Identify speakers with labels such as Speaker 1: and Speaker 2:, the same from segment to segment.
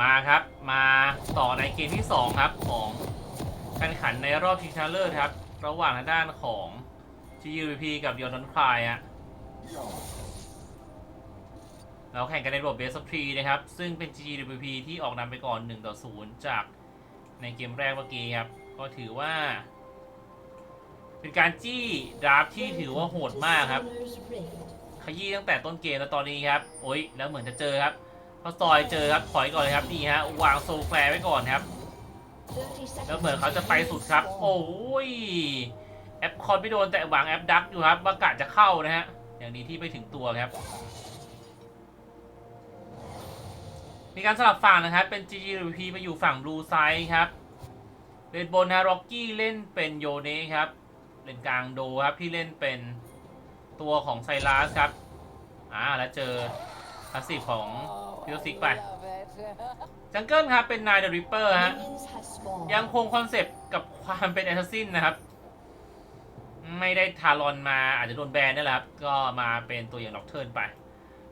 Speaker 1: มาครับ มาต่อในเกมที่ 2 ครับของการขันในรอบชิงชนะเลิศครับ ระหว่างทางด้านของ GUP กับยอนนพลายอะเราแข่งกันในระบบ Best of 3นะครับ ซึ่งเป็น GWP ที่ออกนำไปก่อน 1 ต่อ 0 จากในเกมแรกเมื่อกี้ครับ ก็ถือว่า เป็นการจี้ดราฟที่ถือว่าโหดมากครับ ขยี้ตั้งแต่ต้นเกมแล้วตอนนี้ครับ โอ้ย แล้วเหมือนจะเจอครับ พอซอยเจอครับถอยก่อนเลยครับนี่ฮะวางโซแฟร์ไว้ก่อนครับ แล้วเหมือนเขาจะไปสุดครับ โอ้ยแอปคอนไม่โดนแต่วางแอปดักอยู่ครับว่ากะจะเข้านะฮะอย่างดีที่ไปถึงตัวครับ มีการสลับฝั่งนะครับ เป็น GGP มาอยู่ฝั่งบลูไซด์ครับเล่นบนนะร็อกกี้เล่นเป็นโยเนะครับเล่นกลางโดครับที่เล่นเป็นตัวของไซรัสครับอ่าแล้วเจอพาสซีฟของ พิวซิกไป จังเกิลครับ เป็นนายเดอะริปเปอร์ฮะ ยังคงคอนเซปต์กับความเป็นแอสซัสซินนะครับ ไม่ได้ทารอนมาอาจจะโดนแบนนี่แหละครับ ก็มาเป็นตัวอย่างล็อกเทิร์นไป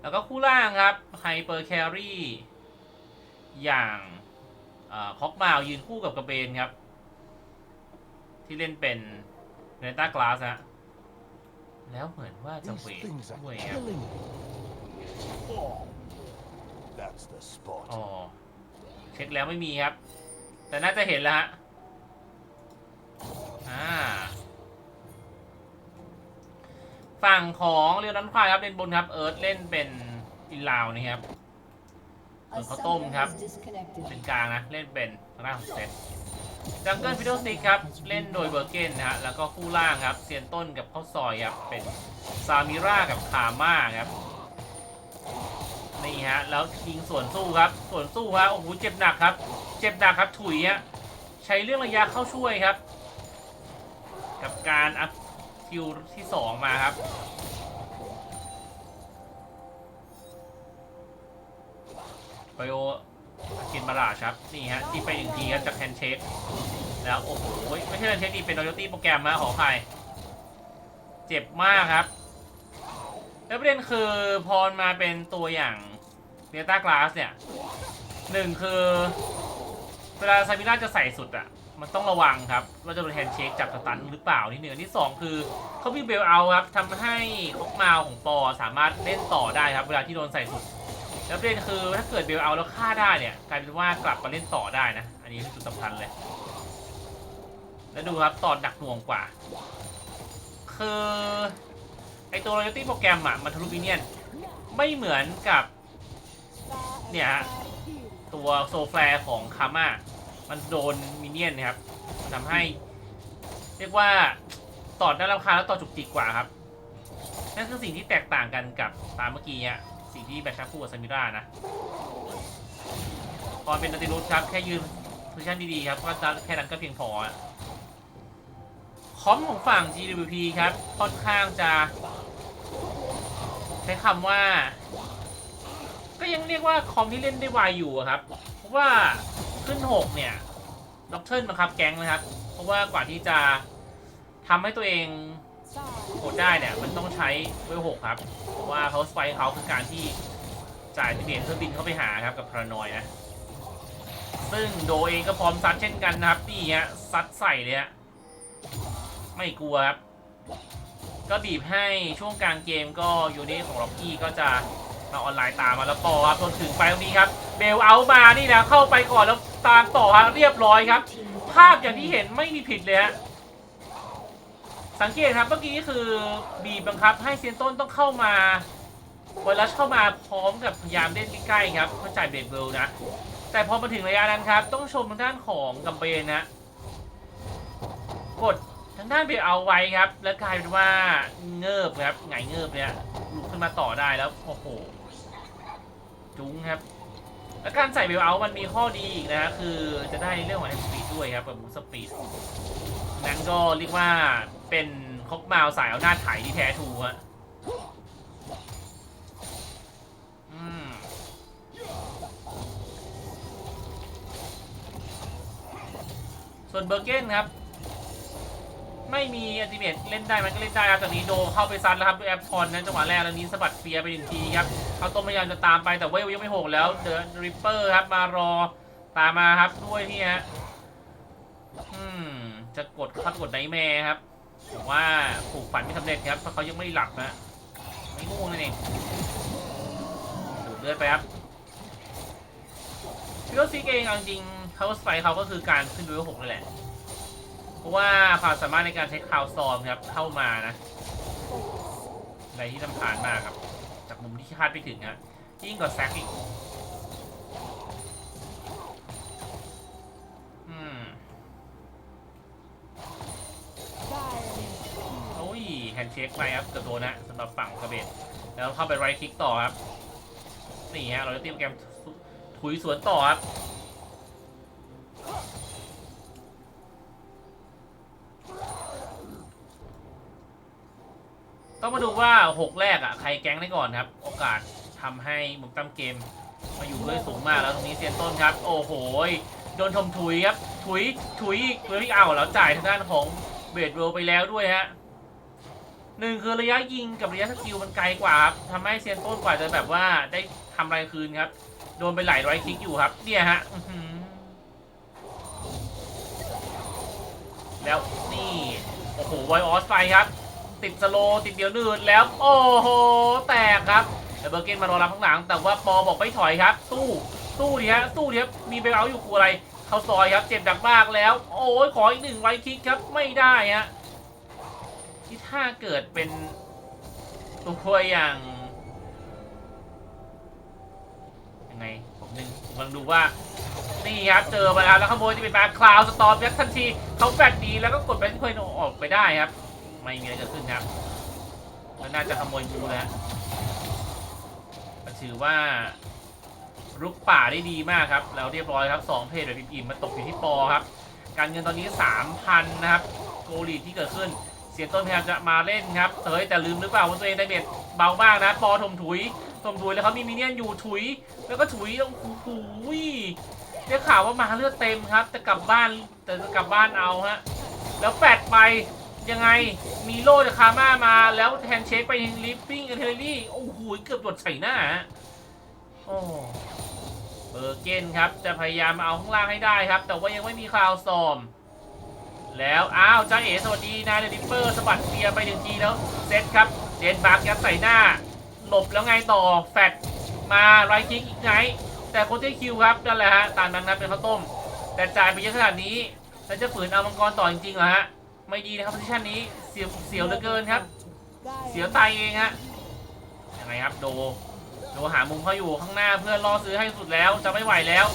Speaker 1: แล้วก็คู่ล่างครับไฮเปอร์แครี่อย่างคอกมายืนคู่กับกระเบนครับ ที่เล่นเป็นเนต้ากลาสฮะแล้วเหมือนว่าจะ
Speaker 2: These
Speaker 1: เวท
Speaker 2: things are
Speaker 1: ด้วยครับ อ๋อเช็คแล้วไม่มีครับ แต่น่าจะเห็นแล้วฮะอ่าฝั่งของเรือนันควายครับเล่นบนครับ เอิร์ธเล่นเป็นอินลาวนะครับส่วนข้าวต้มครับเป็นกลางนะ เล่นเป็นทางด้างเซตจังเกิลฟิโดสติกครับ เล่นโดยเบอร์เกนนะฮะแล้วก็คู่ล่างครับเซียนต้นกับข้าวซอยครับเป็นซามิรากับคาม่าครับ นี่ฮะ แล้วยิงสวนสู้ครับ สวนสู้ฮะ โอ้โห เจ็บหนักครับ เจ็บหนักครับ ถุยฮะ ใช้เรื่องระยะเข้าช่วยครับ กับการอัพคิวที่2มาครับไบโอกินมาราชครับ นี่ฮะ ที่ไปหนึ่งทีครับจากแฮนเชคแล้วโอ้โห ไม่ใช่แฮนเชคดีเป็นรอยัลตี้โปรแกรมมาขออภัยเจ็บมากครับ แล้วประเด็นคือพอมาเป็นตัวอย่าง เนต้ากลาสเนี่ยหนึ่งคือ เวลาซามิล่าจะใส่สุดอะมันต้องระวังครับ ว่าจะโดนแฮนด์เชคจับสตันหรือเปล่านี่หนึ่งอันที่สองคือเขามีเบลเอาครับทำให้คอกมาของปอสามารถเล่นต่อได้ครับ เวลาที่โดนใส่สุด แล้วประเด็นคือถ้าเกิดเบลเอาแล้วฆ่าได้เนี่ยกลายเป็นว่ากลับมาเล่นต่อได้นะ อันนี้คือจุดสำคัญเลย แล้วดูครับตอนดักหน่วงกว่า คือไอตัว royalty โปรแกรมอะมันทะลุมิเนียนไม่เหมือนกับ เนี่ยฮะตัวโซแฟร์ของคาม่ามันโดนมินเนี่ยนนะครับมันทำให้ เรียกว่าตอดน่ารำคาแล้วตอดจุกจิกกว่าครับนั่นคือสิ่งที่แตกต่างกันกับตามเมื่อกี้อะสิ่งที่แบชชาคู่กับซามิรานะพอเป็นนาติรุสครับ แค่ยืนโพซิชันดีๆครับก็แค่นั้นก็เพียงพอคอมของฝั่ง GWP ครับ ค่อนข้างจะ ใช้คำว่า รียกว่าคอมที่เล่นได้ไวอยู่ครับ เพราะว่าขึ้น 6 เนี่ยด็อกเทิร์นบังคับแก๊งนะครับ เพราะว่ากว่าที่จะทำให้ตัวเองกดได้เนี่ย มันต้องใช้เวลหกครับ เพราะว่าเขาสไปเขาคือการที่จ่ายเปลี่ยนเครื่องบินเข้าไปหาครับกับพารานอยนะ ซึ่งโดเองก็พร้อมซัดเช่นกันนะครับนี่ฮะซัดใส่เลยฮะไม่กลัวครับ ก็บีบให้ช่วงกลางเกมก็ยูนิตของล็อกกี้ก็จะ มาออนไลน์ตามมาแล้วปอครับจนถึงไปตรงนี้ครับ เบลเอามานี่นะเข้าไปก่อนแล้วตามต่อครับเรียบร้อยครับ ภาพอย่างที่เห็นไม่มีผิดเลยฮะสังเกตครับเมื่อกี้คือบีบบังคับให้เซียนต้นต้องเข้ามาไวรัสเข้ามาพร้อมกับพยายามเล่นใกล้ๆครับเพื่อจ่ายเบรกเบลนะ แต่พอมาถึงระยะนั้นครับ ต้องชมทางด้านของกัมเบนนะ กดทางด้านเบลเอาไว้ครับ แล้วกลายเป็นว่าเงิบครับไงเงิบเนี่ย ขึ้นมาต่อได้แล้ว โอ้โห จุ้งครับ และการใส่เบลเอาท์มันมีข้อดีอีกนะ คือจะได้เรื่องของสปีดด้วยครับกับบูสปีดนั้นก็เรียกว่าเป็นคอกมาลสายเอาหน้าไถที่แท้ทูฮะส่วนเบอร์เกนครับ ไม่มีอัติเมทเล่นได้มันก็เล่นได้ครับจากนี้โดเข้าไปซัดแล้วครับด้วยแอปพรนะจังหวะแรกแล้วนี้สะบัดเฟียไปหนึ่งทีครับเขาต้มพยายามจะตามไปแต่เวลยังไม่หกแล้วเดอะริปเปอร์ครับมารอตามมาครับด้วยนี่ฮะอืมจะกดเขากดไนแมร์ครับผมว่าปลูกฝันไม่สำเร็จครับเพราะเขายังไม่หลับนะไม่ง่วงนั่นเองดูดเลือดไปครับพี่ก็ซีเองจริงเขาสไปเขาก็คือการขึ้นเวลหกนั่นแหละ ราะว่าความสามารถในการใช้คาวซอมครับเข้ามานะ ในที่ลำพานมากครับ จากมุมที่คาดไม่ถึงฮะยิ่งกว่าแซกอีกอืมโอ้ยแฮนด์เช็คไปครับกือบโดนนะสำหรับฝั่งกระเบนแล้วเข้าไปไรคลิกต่อครับ นี่ฮะเราจะเตรียมเกมถุยสวนต่อครับ ต้องมาดูว่า 6 แรกอะใครแก๊งได้ก่อนครับ โอกาสทำให้มุมตั้มเกม มาอยู่ด้วยสูงมากแล้วตรงนี้เซียนต้นครับ โอ้โหโดนทมถุยครับ ถุยถุยเพื่อที่เอาแล้วจ่ายทางด้านของเบดเวลไปแล้วด้วยฮะหนึ่งคือระยะยิงกับระยะสกิลมันไกลกว่าครับทำให้เซียนต้นกว่าจะแบบว่าได้ทำอะไรคืนครับ โดนไปหลายร้อยคลิกอยู่ครับ เนี่ยฮะแล้วนี่ โอ้โหไวออสไปครับ ติดสโลติดเดียวนืดแล้ว โอ้โห แตกครับแต่เบอร์เกนมารอรับข้างหลัง แต่ว่าปอบอกไม่ถอยครับ สู้สู้ดิฮะสู้ดิครับมีเบลเอาอยู่กลัวอะไรเขาซอยครับเจ็บดักมากแล้ว โอ้ยขออีกหนึ่งไวคิกครับไม่ได้ฮะที่ถ้าเกิดเป็นตัวอย่างยังไงผมหนึ่งผมกำลังดูว่านี่ครับเจอไปแล้วแล้วขโมยจะเป็นมาคลาวสตอมยัดทันทีเขาแฟดดีแล้วก็กดไปที่คอยออกไปได้ครับ ไม่มีอะไรเกิดขึ้นครับแล้วน่าจะขโมยบูแล้วถือว่ารุกป่าได้ดีมากครับ แล้วเรียบร้อยครับสองเพจแบบอิ่มๆมาตกอยู่ที่ปอครับ การเงินตอนนี้ 3,000 นะครับ โกลีที่เกิดขึ้น เสียต้นพยายามจะมาเล่นครับเฮ้ยแต่ลืมหรือเปล่าว่าตัวเองได้เบ็ดเบามากนะ ปอถมถุยถมถุยแล้วเขามีมินเนี่ยนอยู่ถุย แล้วก็ถุยแล้วโอ้โหได้ข่าวว่ามาเลือดเต็มครับ จะกลับบ้านแต่จะกลับบ้านเอาฮะ แล้วแปดไป ยังไงมีโล่จากคาม่ามาแล้วแฮนเชคไปลิฟปิ้งเทเลรี่โอ้โหเกือบโดใส่หน้าโอ้เบอร์เกนครับ จะพยายามเอาข้างล่างให้ได้ครับ แต่ว่ายังไม่มีคลาวซอม แล้ว อ้าวจ้าเอ๋สวัสดีนะเดลิเปอร์สะบัดเบียไปหนึ่งทีแล้ว เซตครับ เดนมาร์กยัดใส่หน้า หลบแล้วไงต่อ แฟดมาไรคิกอีกไง แต่โคเทคิวครับ นั่นแหละฮะตามนั้นนะเป็นข้าวต้ม แต่จ่ายไปเยอะขนาดนี้ แล้วจะฝืนเอามังกรต่อจริงๆเหรอฮะ ไม่ดีนะครับโพซิชันนี้เสียวเสียวเหลือเกินครับ
Speaker 3: ได้
Speaker 1: เสียวตายเองฮะยังไงครับโดโดหามุมเขาอยู่ข้างหน้าเพื่อนรอซื้อให้สุดแล้วจะไม่ไหวแล้ว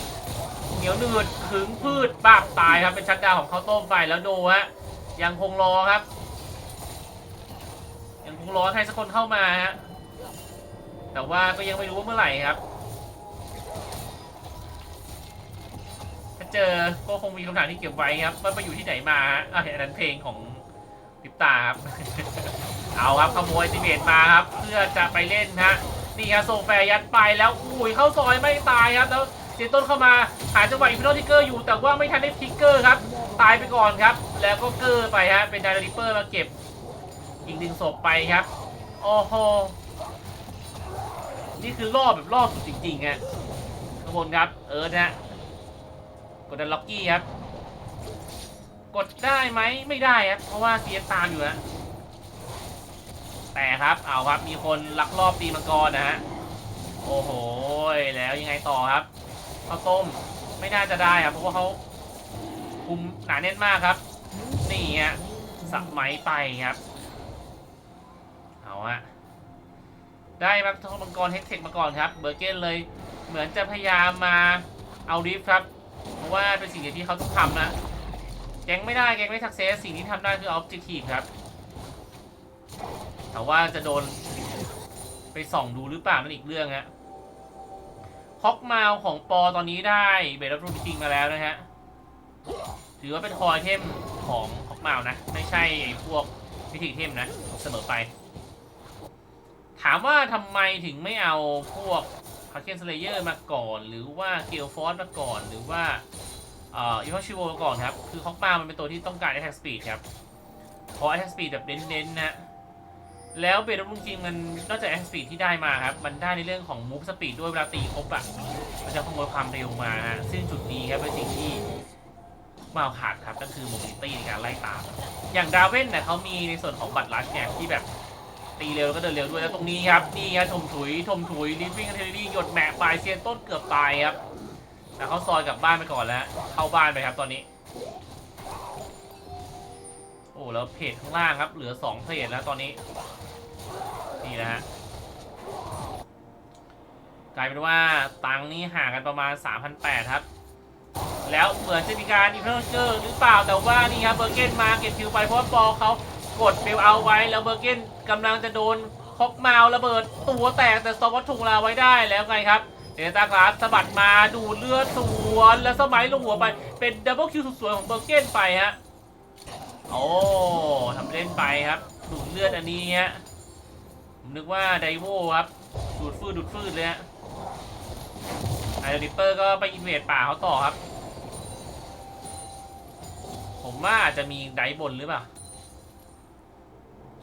Speaker 1: เหนียวหนืดขึงพืชบาบตายครับเป็นชัดดาวน์ของเขาวต้มไปแล้วโดฮะยังคงรอครับ ยังคงรอให้สักคนเข้ามาฮะแต่ว่าก็ยังไม่รู้ว่าเมื่อไหร่ครับ เจอก็คงมีคำถามที่เก็บไว้ครับว่าไปอยู่ที่ไหนมาฮะอันนั้นเพลงของลิปตาครับ เอาครับขโมยติเมตมาครับ เพื่อจะไปเล่นฮะนี่ฮะโซแฟยัดไปแล้วอุ้ยเข้าซอยไม่ตายครับแล้วเสียต้นเข้ามาหาจังหวะอินฟิโนทิกเกอร์อยู่ แต่ว่าไม่ทันได้ทิกเกอร์ครับ ตายไปก่อนครับ แล้วก็เกอร์ไปฮะเป็นดาริปเปอร์มาเก็บอีกหนึ่งศพไปครับโอ้โหนี่คือรอบแบบรอบสุดจริงๆฮะทุกคนครับเออนะฮะ กดดันล็อกกี้ครับ กดได้ไหมไม่ได้ครับ เพราะว่าเสียตามอยู่ฮะแต่ครับเอาครับมีคนลักลอบตีมังกรนะฮะโอ้โหแล้วยังไงต่อครับข้าวต้มไม่น่าจะได้ครับเพราะว่าเขาคุมหนาแน่นมากครับ นี่ฮะสับไหมไปครับเอาฮะได้มังทองมังกรเฮกเทคมาก่อนครับ เบอร์เกนเลยเหมือนจะพยายามมาเอาริฟครับ เพราะว่าเป็นสิ่งเดียวที่เขาต้องทำนะ แกงไม่ได้แกงไม่สักเซสสิ่งที่ทำได้คือออบเจกตีฟครับ แต่ว่าจะโดนไปส่องดูหรือเปล่านั่นอีกเรื่องฮะฮอกมาของปอตอนนี้ได้เบรดรูจริงมาแล้วนะฮะ ถือว่าเป็นคอยเทมของฮอกมานะ ไม่ใช่ไอพวกวิธีเทมนะเสมอไป ถามว่าทำไมถึงไม่เอาพวก พาเคนสเลเยอร์มาก่อน หรือว่าเกลฟอร์สมาก่อน หรือว่าเอ่ออีวอชิโวมาก่อนครับ คือฮอกมามันเป็นตัวที่ต้องการ attack speed ครับขอแอคสปีดแบบเน้นๆนะแล้วเบรดลุงจริงมันนอกจากแอคสปีดที่ได้มาครับ มันได้ในเรื่องของมูฟสปีดด้วยเวลาตีครบอะมันจะขโมยความเร็วมาฮะซึ่งจุดนี้ครับเป็นสิ่งที่มาเอาขาดครับก็คือโมบิลิตี้ในการไล่ตาม อย่างดาเว่นเนี่ยเขามีในส่วนของบัตรลัชเนี่ยที่แบบ ตีเร็วแล้วก็เดินเร็วด้วยแล้วตรงนี้ครับนี่ครับถมถุยถมถุยลิฟวิ่งเทเลดี้หยดแหมะปลายเซียนต้นเกือบตายครับแต่เขาซอยกลับบ้านไปก่อนแล้ว เข้าบ้านไปครับตอนนี้ โอ้แล้วเพจข้างล่างครับ เหลือสองเพจแล้วตอนนี้นี่นะฮะกลายเป็นว่าตังนี่ห่างกันประมาณ 3,800 ครับ แล้วเหมือนจะมีการอีเวนต์เกอร์หรือเปล่าแต่ว่านี่ครับเบอร์เกนมาเก็บคิวไปเพราะว่าปอเขา กดเบลเอาไว้แล้วเบอร์เกนกำลังจะโดนคอกเมาระเบิดตัวแตกแต่สตอปวัตถุลาไว้ได้แล้วไงครับเดต้าคลาสสะบัดมาดูเลือดสวนแล้วสมัยลงหัวไปเป็นดับเบิลคิวสุดสวยของเบอร์เกนไปฮะโอ้ทำเล่นไปครับ ดูดเลือดอันนี้ฮะผมนึกว่าไดโวครับ ดูดฟืดดูดฟืดเลยฮะไอริปเปอร์ก็ไปอินเวดป่าเขาต่อครับ ผมว่าอาจจะมีไดบนหรือเปล่า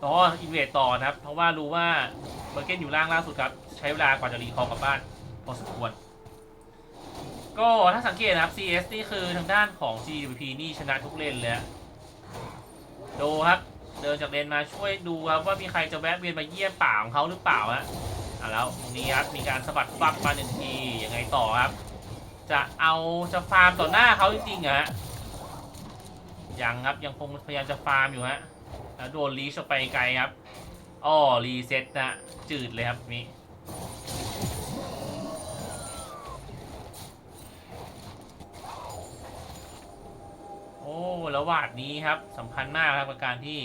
Speaker 1: อ๋ออินเวดต่อนะครับ เพราะว่ารู้ว่าเบอร์เกนอยู่ล่างล่าสุดครับ ใช้เวลากว่าจะรีคอร์กลับบ้าน พอสมควร ก็ถ้าสังเกตนะครับ CS นี่คือทางด้านของ GWP นี่ชนะทุกเลนเลยอะดูครับ เดินจากเลนมาช่วยดูครับว่ามีใครจะแวะเวียนมาเยี่ยมป่าของเขาหรือเปล่าฮะอะแล้วตรงนี้ครับมีการสะบัดฟับมาหนึ่งทียังไงต่อครับ จะเอาจะฟาร์มต่อหน้าเขาจริงๆเหรอฮะยังครับยังคงพยายามจะฟาร์มอยู่ฮะ แล้วโดนลีชออกไปไกลครับอ้อรีเซ็ตนะจืดเลยครับนี่โอ้แล้ววาดนี้ครับสำคัญมากครับกับการที่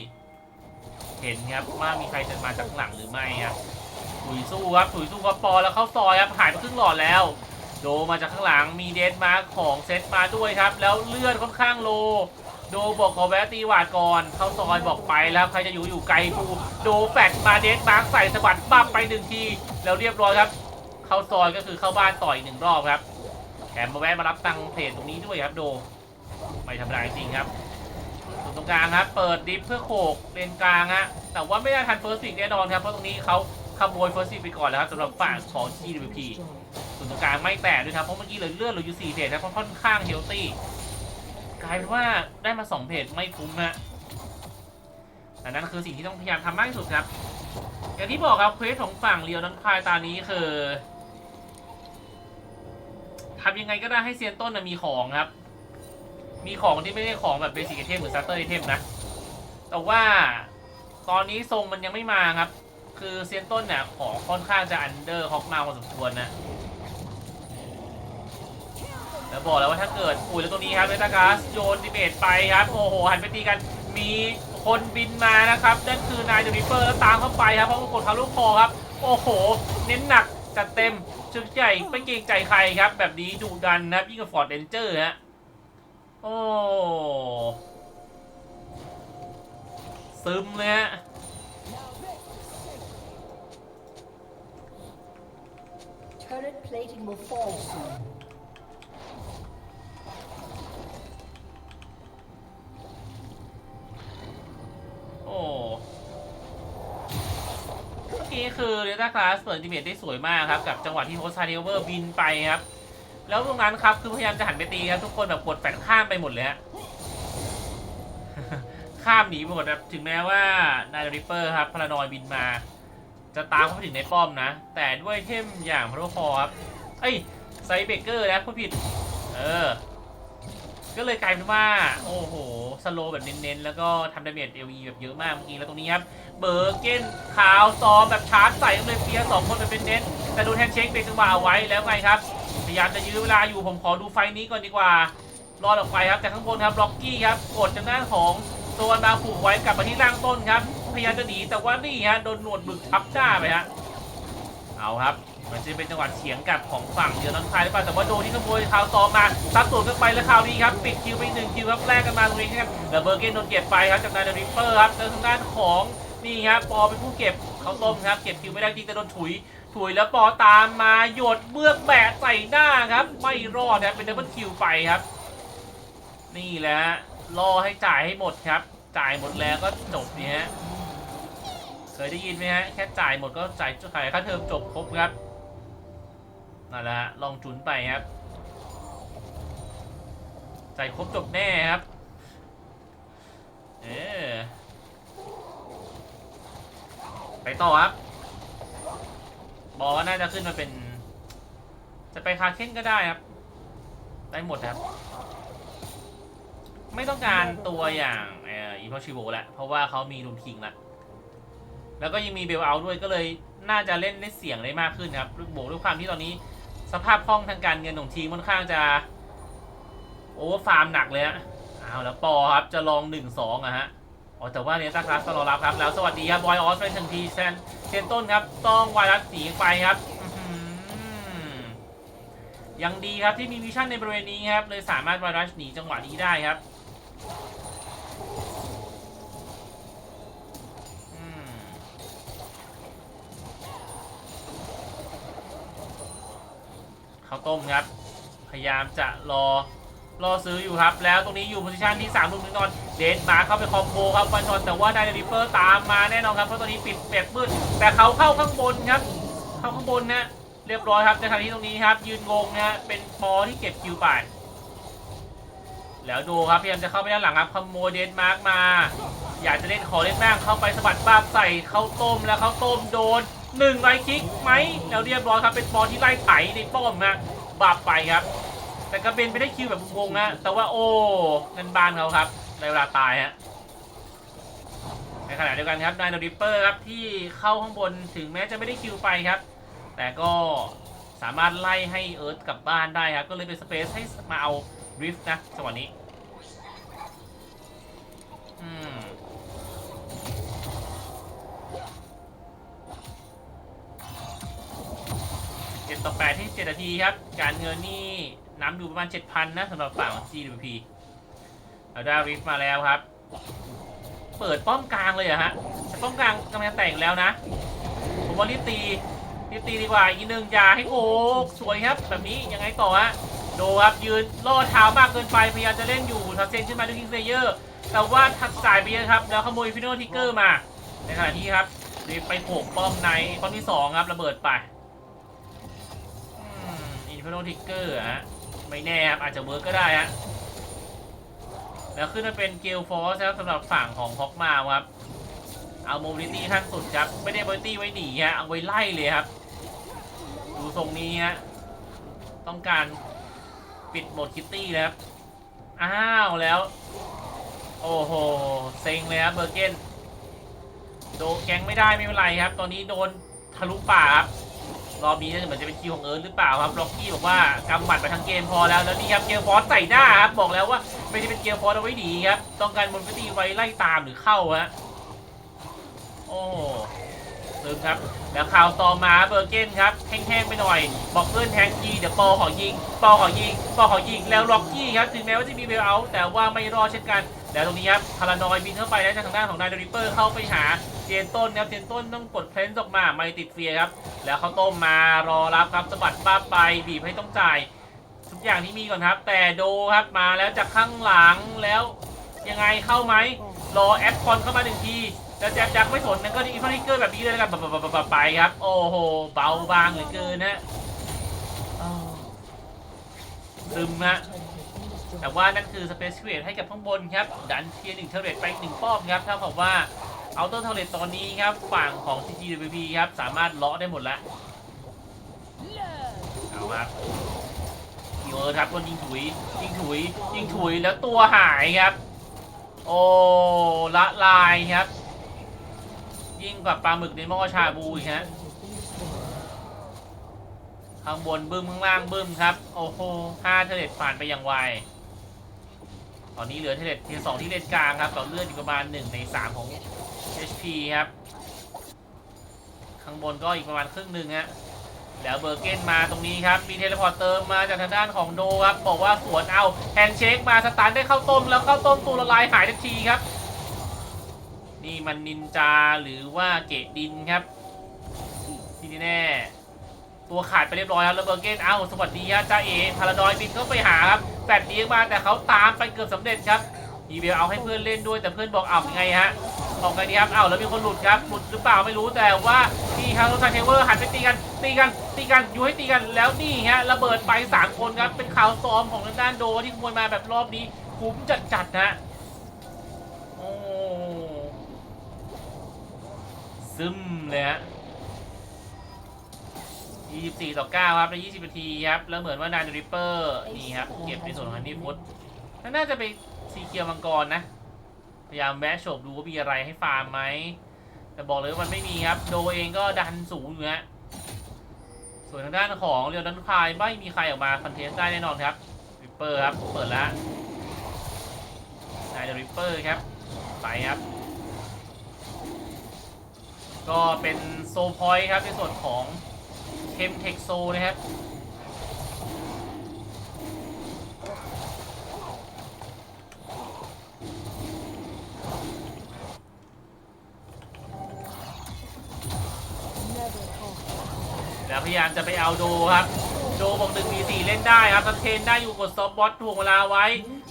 Speaker 1: เห็นครับว่ามีใครจะมาจากหลังหรือไม่ครับถุยสู้ครับถุยสู้ครับปอแล้วเข้าซอยครับหายไปครึ่งหลอดแล้ว โดมาจากข้างหลังมีเดนมาร์ของเซตมาด้วยครับ แล้วเลือดค่อนข้างโล โดบอกขอแวะตีหวาดก่อน เข้าซอยบอกไปแล้วใครจะอยู่อยู่ไกลปูโดแฟดมาเดนมาร์คใส่สะบัดปั๊บไปหนึ่งที แล้วเรียบร้อยครับ เข้าซอยก็คือเข้าบ้านต่ออีกหนึ่งรอบครับแถมมาแวะมารับตังเพจตรงนี้ด้วยครับโด ไม่ธรรมดาจริงครับส่วนตรงกลางครับ เปิดดิฟเพื่อโขกเลนกลางฮะแต่ว่าไม่ได้ทันเฟิร์สฟิกแน่นอนครับเพราะตรงนี้เขาขโมยเฟิร์สฟิกไปก่อนแล้วครับสำหรับฝั่งของ GWP ส่วนตรงกลางไม่แตกด้วยครับเพราะเมื่อกี้เหลือเลือดเหลืออยู่สี่เพจครับเพราะค่อนข้างเฮลตี้ กลายเป็นว่าได้มาสองเพจไม่คุ้มฮะแต่นั่นคือสิ่งที่ต้องพยายามทำมากที่สุดครับ อย่างที่บอกครับเควสของฝั่งเรียวนันคายตานี้คือทำยังไงก็ได้ให้เซียนต้นนะมีของครับ มีของที่ไม่ได้ของแบบเบสิกไอเทมหรือซัตเตอร์ไอเทมนะ แต่ว่าตอนนี้ทรงมันยังไม่มาครับ คือเซียนต้นเนี่ยของค่อนข้างจะอันเดอร์ฮอกมาพอสมควรนะ แล้วบอกแล้วว่าถ้าเกิดอุ้ยแล้วตรงนี้ครับเวตากาสโยนดิเบตไปครับโอ้โหหันไปตีกันมีคนบินมานะครับนั่นคือนายเดอะริเปอร์แล้วตามเข้าไปครับเพราะว่ากดทาลูกคอครับ โอ้โห เน้นหนักจัดเต็มชึกใหญ่ไม่เกรงใจใครครับ แบบนี้ดุดันนะครับยิ่งกับฟอร์ดเรนเจอร์ฮะโอ้ซึมเลยฮะ โอ้เมื่อกี้คือเรต้าคลาสเปิดดิเมทได้สวยมากครับ กับจังหวะที่โฮสซาเทเวอร์บินไปครับ แล้วตรงนั้นครับคือพยายามจะหันไปตีครับ ทุกคนแบบกดแฟนข้ามไปหมดเลยฮะข้ามหนีหมดครับถึงแม้ว่านายริปเปอร์ครับพลานอยบินมา จะตามเข้าไปถึงในป้อมนะ แต่ด้วยเทมอย่างพระคอครับเอ้ยไซเบเกอร์นะผู้ผิด เออ ก็เลยกลายเป็นว่า โอ้โห สโลว์แบบเน้นๆ แล้วก็ทำดาเมจเอลีแบบเยอะมากเมื่อกี้แล้วตรงนี้ครับเบอร์เกนขาวซอมแบบชาร์จใส่เลยเฟียสองคนไปเป็นเน้นแต่โดนแฮนเช็คเบรกจังหวะเอาไว้แล้วไงครับ พยายามจะยื้อเวลาอยู่ผมขอดูไฟนี้ก่อนดีกว่ารอดออกไปครับแต่ข้างบนครับล็อกกี้ครับกดทางด้านของโซนมาผูกไว้กลับมาที่ล่างต้นครับพยายามจะหนีแต่ว่านี่ฮะโดนหนวดบึกทับหน้าไปฮะเอาครับ มันจะเป็นจังหวะเฉียงกับของฝั่งเดียวนั้นคายหรือเปล่าแต่ว่าโดนที่ขโมยคาวซอมมาซัดสวนกันไปแล้วคราวนี้ครับปิดคิวไปหนึ่งคิวครับแลกกันมาตรงนี้ครับแล้วเบอร์เกนโดนเก็บไปครับจากนายเดอริปเปอร์ครับแล้วทางด้านของนี่ครับปอเป็นผู้เก็บเขาต้มครับเก็บคิวไม่ได้จริงแต่โดนถุยถุยแล้วปอตามมาหยดเมือกแบะใส่หน้าครับไม่รอดครับเป็นดับเบิลคิวไปครับ นี่แหละรอให้จ่ายให้หมดครับ จ่ายหมดแล้วก็จบเนี่ยเคยได้ยินไหมฮะแค่จ่ายหมดก็จ่ายจ่ายค่าเทอมจบครบครับ นั่นแหละลองจุนไปครับ ใจ่ครบจบแน่ครับ เออไปต่อครับ บอกว่าน่าจะขึ้นมาเป็น จะไปคาเค้นก็ได้ครับ ได้หมดครับ ไม่ต้องการตัวอย่างอีพอชิโบแหละ เพราะว่าเขามีลุมคิงละแล้วก็ยังมีเบลเอาด้วยก็เลยน่าจะเล่นได้เสียงได้มากขึ้นครับบวกด้วยความที่ตอนนี้ สภาพคล่องทางการเงินของทีมค่อนข้างจะโอเวอร์ฟาร์มหนักเลยฮะเอาแล้วปอครับจะลอง 1-2อะฮะอ๋อแต่ว่าเนต้าคลาสรอรับครับแล้วสวัสดีครับบอยออสไปทันทีเซนเซนต้นครับ ต้องวายรัสหนีไปครับยังดีครับที่มีวิชั่นในบริเวณนี้ครับเลยสามารถวายรัสหนีจังหวะนี้ได้ครับ ข้าวต้มครับ พยายามจะรอรอซื้ออยู่ครับ แล้วตรงนี้อยู่โพซิชันที่3ลุมหนึ่งนอน เดนมาเข้าไปคอมโบครับฟันชอนแต่ว่าไดนาริเปอร์ตามมาแน่นอนครับเพราะตอนนี้ปิดเปียกมืดแต่เขาเข้าข้างบนครับ เข้าข้างบนนะเรียบร้อยครับในขณะที่ตรงนี้ครับ ยืนงงนะฮะเป็นปอที่เก็บคิวไปแล้วดูครับพยายามจะเข้าไปด้านหลังครับขโมยเดนมาร์กมา อยากจะเล่นขอเล่นบ้างเข้าไปสะบัดบ้าใส่เข้าต้มแล้วเข้าต้มโดน หนึ่งไรคิกไหมแล้วเรียบร้อยครับเป็นปอที่ไล่ไถในป้อมนะบาปไปครับ แต่ก็เป็นไปได้คิวแบบงงนะแต่ว่าโอ้เงินบานเขาครับในเวลาตายฮะในขณะเดียวกันครับนายโดริปเปอร์ครับที่เข้าข้างบนถึงแม้จะไม่ได้คิวไปครับ แต่ก็สามารถไล่ให้เอิร์ธกลับบ้านได้ครับ ก็เลยเป็นสเปซให้มาเอาดริฟต์นะจังหวะนี้ อืม ต่อแปดที่เจ็ดนาทีครับ การเงินนี่น้ำอยู่ประมาณเจ็ดพันะสำหรับฝั่งของ GWP เอาได้ริฟมาแล้วครับ เปิดป้อมกลางเลยอะฮะแต่ป้อมกลางกำลังแต่งแล้วนะ ผมว่ารีบตีรีบตีดีกว่าอีกหนึ่งอย่าให้โขกสวยครับ แบบนี้ยังไงต่อฮะโดครับยืนล่อเท้ามากเกินไปพยายามจะเล่นอยู่ทักเซนขึ้นมาด้วยคิงเซเยอร์แต่ว่าทักสายไปเยอะครับ แล้วขโมยฟิโนทิกเกอร์มา ในขณะที่ครับรีบไปโขกป้อมในป้อมที่สองครับระเบิดไป นโนทิกเกอร์ฮะ ไม่แน่ครับ อาจจะเวิร์กก็ได้ฮะ แล้วขึ้นมาเป็นเกลฟอร์สครับสำหรับฝั่งของฮอกมาครับ เอาโมบิลิตี้ขั้นสุดครับ ไม่ได้โมบิลิตี้ไว้หนีฮะ เอาไว้ไล่เลยครับ ดูทรงนี้ฮะ ต้องการปิดโหมดคิตตี้นะครับอ้าวแล้ว โอ้โห เซ็งเลยครับเบอร์เกนโดนแก๊งไม่ได้ไม่เป็นไรครับ ตอนนี้โดนทะลุป่าครับ รอบนี้เหมือนจะเป็นคิวของเอิร์ธหรือเปล่าครับล็อกกี้บอกว่ากำหมัดไปทั้งเกมพอแล้วแล้วนี่ครับเกลฟอร์สใส่หน้าครับบอกแล้วว่าไม่ได้เป็นเกลฟอร์สเอาไว้หนีครับต้องการบนพิตีไว้ไล่ตามหรือเข้าฮะโอ้ลืมครับแล้วข่าวต่อมาเบอร์เกนครับแห้งๆไปหน่อย บอกเพื่อนแทงยีเดี๋ยวปอขอยิง ปอขอยิง ปอขอยิงแล้วล็อกกี้ครับถึงแม้ว่าจะมีเบลเอาแต่ว่าไม่รอดเช่นกัน แล้วตรงนี้ครับพารานอยบินเข้าไปแล้วจากทางด้านของนายโดริปเปอร์เข้าไปหาเจนต้นครับเจนต้นต้องกดเพลนส์ออกมาไม่ติดเฟียครับ แล้วเขาต้มมารอรับครับสะบัดบ้าไปบีบให้ต้องจ่าย ทุกอย่างที่มีก่อนครับ แต่โดครับมาแล้วจากข้างหลังแล้วยังไงเข้าไหมรอแอดคอนเข้ามาหนึ่งทีแล้วแจ็คแจ็คไม่สนนั่นก็อีฟนิกเกอร์แบบนี้เลยนะปะปะปะปะไปครับ โอ้โหเบาบางเหลือเกินนะอ้าวซึมฮะ แต่ว่านั่นคือสเปซเ a ร e ให้กับข้างบนครับ ดันเทียร์หนึ่งเทเลตไปหนึ่งป้อมครับเท่ากับว่าเอาต้นเทเลตตอนนี้ครับฝั่งของ CGWP ครับ สามารถเลาะได้หมดแล้วเอามาเออครับโดนยิงถุยยิงถุยยิงถุยแล้วตัวหายครับ โอ้ละลายครับ ยิ่งกว่าปลาหมึกในหม้อชาบูอีกฮะข้างบนบึ้มข้างล่างบึ้มครับ โอ้โหห้าเทเลตผ่านไปอย่างไว ตอนนี้เหลือเทเลตเทียสองที่เลนกลางครับต่อเลือดอยู่ประมาณ1ใน3ของ HP ครับ ข้างบนก็อีกประมาณครึ่งหนึ่งฮะแล้วเบอร์เกนมาตรงนี้ครับ มีเทเลพอร์ตเตอร์มาจากทางด้านของโดครับ บอกว่าสวนเอาแฮนด์เชคมาสตาร์ทได้เข้าต้มแล้วเข้าต้มตัวละลายหายทันทีครับ นี่มันนินจาหรือว่าเกตดินครับ ที่แน่ ตัวขาดไปเรียบร้อยแล้วแล้วเบอร์เกนเอ้าสวัสดีฮะจ้าเอพาราดอยบินเข้าไปหาครับแฟดเลี้ยมาแต่เขาตามไปเกือบสำเร็จครับมีเบลเอาให้เพื่อนเล่นด้วยแต่เพื่อนบอกเอายังไงฮะออกไงดีครับเอาแล้วมีคนหลุดครับหลุดหรือเปล่าไม่รู้แต่ว่านี่ครับรถไฟเทเวอร์หันไปตีกันตีกันตีกันอยู่ให้ตีกันแล้วนี่ฮะระเบิดไปสามคนครับเป็นข่าวซ้อมของทางด้านโดที่ขโมยมาแบบรอบนี้คุ้มจัดจัดๆนะโอ้ซึมเลยฮะ 24 ต่อ 9 ครับใน20 นาทีครับ แล้วเหมือนว่านายริปเปอร์นี่ครับ เก็บในส่วนของฮันนี่ฟุตน่าจะไปสีเกียวมังกรนะ พยายามแวะโฉบดูว่ามีอะไรให้ฟาร์มไหม แต่บอกเลยว่ามันไม่มีครับ โดเองก็ดันสูงอยู่ฮะส่วนทางด้านของเรียวดันพายไม่มีใครออกมาคอนเทสได้แน่นอนครับริปเปอร์ครับเปิดแล้วนายริปเปอร์ครับไปครับ ก็เป็นโซพอยต์ครับในส่วนของ เทมเทคโซนะครับ แล้วพยายามจะไปเอาโดครับ โดบอกหนึ่งมีสี่เล่นได้ครับทันเทนได้อยู่กดซอฟบอสถ่วงเวลาไว้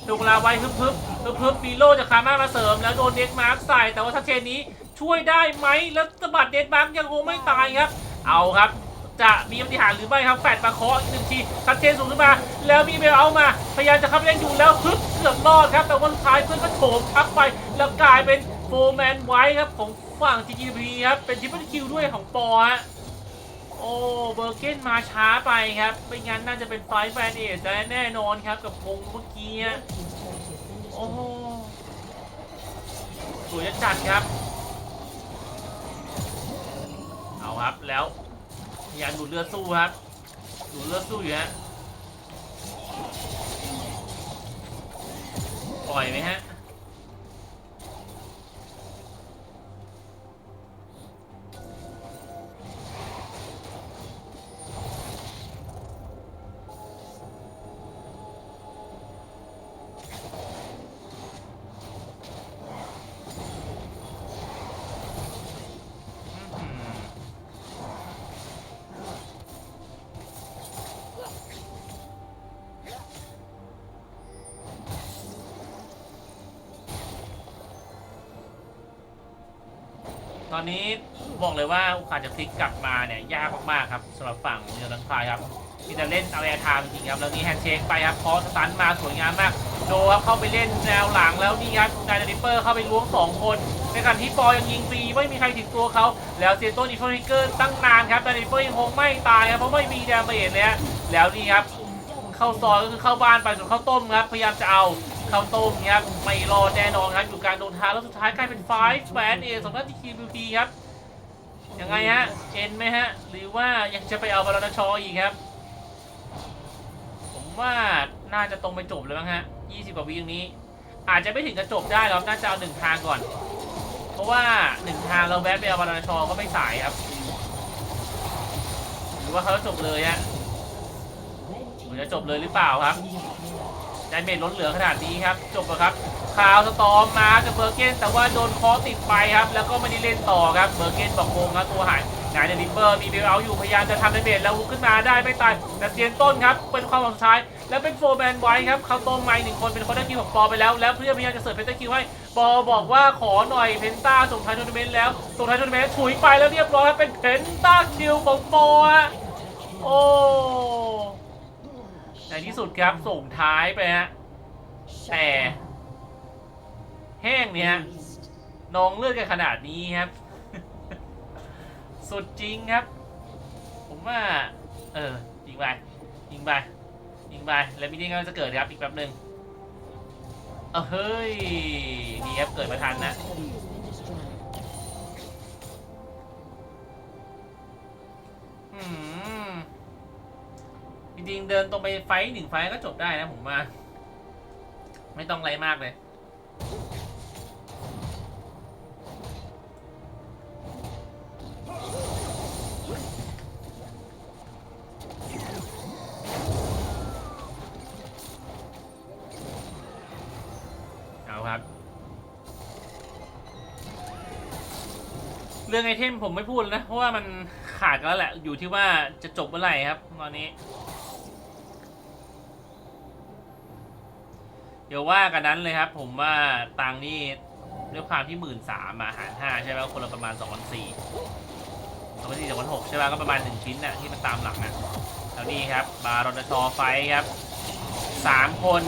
Speaker 1: ถ่วงเวลาไว้ฮึบฮึบฮึบฮึบมีโลจากคามามาเสริม แล้วโดนเด็กมาร์คใส่แต่ว่าทันเทนนี้ช่วยได้ไหมแล้วสะบัดเด็กมาร์คยังคงไม่ตายครับ เอาครับ จะมีปฏิหารหรือไม่ครับแฟดมาเคาะอีกหนึ่งทีทันเทนสูงขึ้นมา แล้วมีเบลเอามาพยายามจะเข้าไปเล่นอยู่แล้วฮึบเกือบรอดครับ แต่วันท้ายเพื่อนก็โถมทับไปแล้วกลายเป็นโฟร์แมนไว้ครับของฝั่ง GGP ครับเป็นทิปเปิลคิวด้วยของปอฮะโอ้เบอร์เกนมาช้าไปครับไม่งั้นน่าจะเป็นไฟแฟนเอสแน่นอนครับกับวงเมื่อกี้โอ้สวยจัดครับ เอาครับแล้ว พยายามดูดเลือดสู้ครับดูดเลือดสู้อยู่ฮะปล่อยไหมฮะ ตอนนี้บอกเลยว่าโอกาสจะพลิกกลับมาเนี่ยยากมากๆครับสำหรับฝั่งเรือดังพายครับที่จะเล่นเอาแอร์ไทม์จริงครับแล้วนี้แฮนด์เชคไปครับพอสตันมาสวยงามมากโดครับเข้าไปเล่นแนวหลังแล้วนี่ครับนายดิเปอร์เข้าไปล้วงสองคนในขณะที่ปอยังยิงฟรีไม่มีใครถึงตัวเขาแล้วเซโต้นิโคลิเกอร์ตั้งนานครับนายดิเปอร์ยังคงไม่ตายครับเพราะไม่มีดาเมจเลยแล้วนี่ครับเข้าซอยก็คือเข้าบ้านไปส่วนข้าต้มครับพยายามจะเอา ข้าวต้มครับไม่รอดแน่นอนครับอยู่กลางโดนทางแล้วสุดท้ายกลายเป็นไฟแฟนเอสองนัดที่คิวพีครับยังไงฮะเอ็นไหมฮะ หรือว่ายังจะไปเอาบาลานชออีกครับ ผมว่าน่าจะตรงไปจบเลยมั้งฮะ20กว่าวิตรงนี้ อาจจะไม่ถึงกับจบได้หรอกน่าจะเอาหนึ่งทางก่อน เพราะว่าหนึ่งทางเราแวะไปเอาบาลานชอก็ไม่สายครับ หรือว่าเขาจะจบเลยฮะเหมือนจะจบเลยหรือเปล่าครับ ไดเมจลดเหลือขนาดนี้ครับ จบแล้วครับคาวสตอมมากับเบอร์เกนแต่ว่าโดนคอติดไปครับ แล้วก็ไม่ได้เล่นต่อครับเบอร์เกนบอกโกงครับตัวหายงานเดลิเปอร์มีเบลเอาอยู่พยายามจะทำไดเมจแล้วลุกขึ้นมาได้ไม่ตายแต่เซียนต้นครับเป็นความหวังสุดท้าย แล้วเป็นโฟร์แมนไว้ครับเขาต้มไม้หนึ่งคนเป็นคนได้คิวของปอไปแล้ว แล้วเพื่อนพยายามจะเสิร์ฟเพนตาคิวให้ปอบอกว่าขอหน่อยเพนต้าส่งท้ายทัวร์นาเมนต์แล้วส่งท้ายทัวร์นาเมนต์ถุยไปแล้วเรียบร้อยครับเป็นเพนต้าคิวของปอฮะโอ้ ในที่สุดครับส่งท้ายไปฮะแต่แห้งเนี่ยนองเลือดกันขนาดนี้ครับ สุดจริงครับ ผมว่า เออยิงไปยิงไปยิงไปแล้วมินิก็จะเกิดครับอีกแป๊บหนึ่งเออเฮ้ยดีครับเกิดมาทันนะอืม ริงๆ เดินตรงไปไฟท์หนึ่งไฟท์ก็จบได้นะผมว่า ไม่ต้องไรมากเลยเอาครับเรื่องไอเทมผมไม่พูดแล้วนะ เพราะว่ามันขาดแล้วแหละ อยู่ที่ว่าจะจบเมื่อไหร่ครับ ตอนนี้ เดี๋ยวว่ากันนั้นเลยครับ ผมว่าตังนี่ด้วยความที่หมื่นสามหารห้าใช่ไหมคนละประมาณสองพันสี่สองพันสี่สองพันหกใช่ไหมก็ประมาณหนึ่งชิ้นน่ะที่มันตามหลักนะแล้วนี่ครับ บารอนชอไฟครับสามคน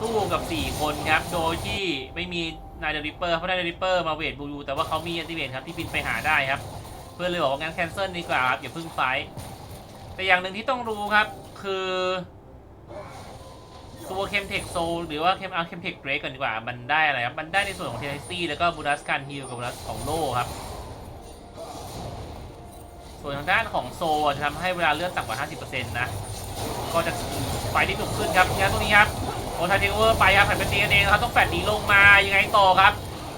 Speaker 1: สู้กับสี่คนครับ โดยที่ไม่มีนายเดลิเปอร์เพราะนายเดลิเปอร์มาเวทบูยูแต่ว่าเขามีอันติเวทครับที่บินไปหาได้ครับ เพื่อนเลยบอกว่างั้นแคนเซิลดีกว่าครับอย่าพิ่งไฟแต่อย่างหนึ่งที่ต้องรู้ครับคือ เคมเทคโซหรือว่าเคมเอาเคมเทคเบรกก่อนดีกว่า มันได้อะไรครับ มันได้ในส่วนของเทนซี่แล้วก็บูรัสการฮิลกับบูรัสของโลครับ ส่วนทางด้านของโซจะทำให้เวลาเลือดต่ำกว่า 50%นะ ก็จะไฟที่ถูกขึ้นครับงั้นตรงนี้ครับโอทาเทเวอร์ไปครับแผ่นเป็นตีนเองครับต้องแฟดหนีลงมายังไงต่อครับ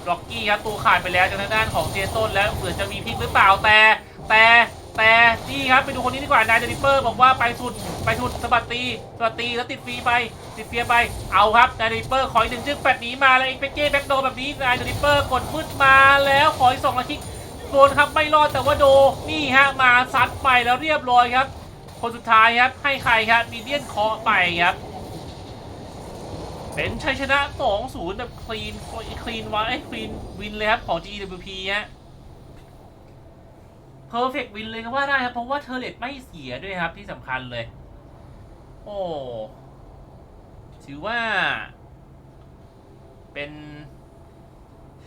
Speaker 1: ล็อกกี้ครับตัวขาดไปแล้วจากทางด้านของเจส้นแล้วเหมือนจะมีพิกหรือเปล่าแต่แต่ แต่นี่ครับไปดูคนนี้ดีกว่านายเดลิเปอร์บอกว่าไปสุดไปสุดสบัดตีสบัดตีแล้วติดฟรีไปติดเฟียไปเอาครับนายเดลิเปอร์ขออีกหนึ่งจึงแฟดหนีมาแล้วเอ็กเปเก้แบ็กโดแบบนี้นายเดลิเปอร์กดมืดมาแล้วขออีกสองนาทีโดนครับไม่รอดแต่ว่าโดนี่ฮะมาซัดไปแล้วเรียบร้อยครับ คนสุดท้ายครับให้ใครครับมีเดียนเคาะไปครับเป็นชัยชนะ 2-0 แบบคลีนคลีนวายคลีนวินเลยครับของ GWP ฮะ เพอร์เฟกต์วินเลยก็ว่าได้ครับ เพราะว่าเทอร์เลตไม่เสียด้วยครับที่สำคัญเลย โอ้ถือว่า เป็น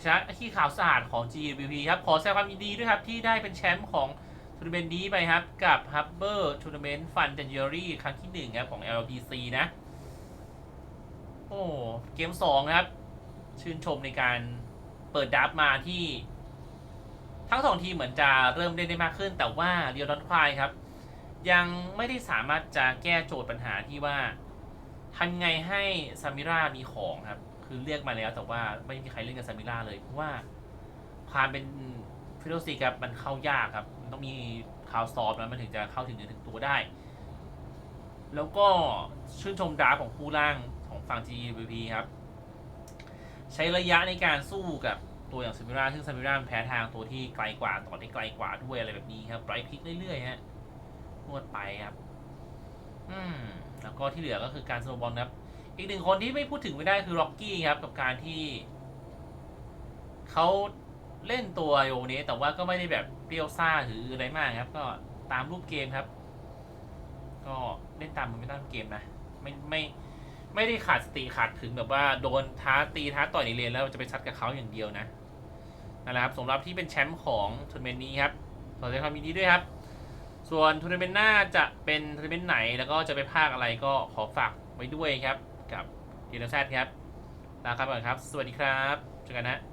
Speaker 1: ชนะที่ข่าวสะอาดของ GWP ครับ ขอแสดงความยินดีด้วยครับ ที่ได้เป็นแชมป์ของทัวร์นาเมนต์นี้ไปครับ กับ h u b b e r Tournament Fun January ครั้งที่หนึ่งครับ ของ LPC นะ โอ้ เกม 2 ครับ ชื่นชมในการเปิดดับมาที่ ทั้งสองทีเหมือนจะเริ่มเล่นได้มากขึ้น แต่ว่าเรียวดอนควายครับ ยังไม่ได้สามารถจะแก้โจทย์ปัญหาที่ว่าทำไงให้ซามิรามีของครับ คือเรียกมาแล้วแต่ว่าไม่มีใครเล่นกับซามิราเลยเพราะว่าความเป็นฟิโลซีครับมันเข้ายากครับมันต้องมีคาวซอฟต์นะมันถึงจะเข้าถึงเนื้อถึงตัวได้ แล้วก็ชื่นชมดาของคู่ล่างของฝั่ง GVP ครับ ใช้ระยะในการสู้กับ ตัวอย่างซามิราซึ่งซามิราแพ้ทางตัวที่ไกลกว่าต่อได้ไกลกว่าด้วยอะไรแบบนี้ครับไรพลิกเรื่อยๆฮะนวดไปครับ อืมแล้วก็ที่เหลือก็คือการสโนบอลครับ อีกหนึ่งคนที่ไม่พูดถึงไม่ได้คือร็อกกี้ครับ กับการที่เขาเล่นตัวโยนี้แต่ว่าก็ไม่ได้แบบเปรี้ยวซ่าหรืออะไรมากครับ ก็ตามรูปเกมครับ ก็เล่นตามมันไม่ตามเกมนะไม่ไม่ไม่ได้ขาดสติขาดถึงแบบว่าโดนท้าตีท้าต่อยในเลนแล้วจะไปซัดกับเขาอย่างเดียวนะ นั่นแหละครับสำหรับที่เป็นแชมป์ของทัวร์นาเมนต์นี้ครับขอแสดงความยินดีด้วยครับ ส่วนทัวร์นาเมนต์หน้าจะเป็นทัวร์นาเมนต์ไหน แล้วก็จะไปภาคอะไรก็ขอฝากไว้ด้วยครับ กับเดีนแซดครับลาครับก่อนครับ สวัสดีครับเจอกันนะ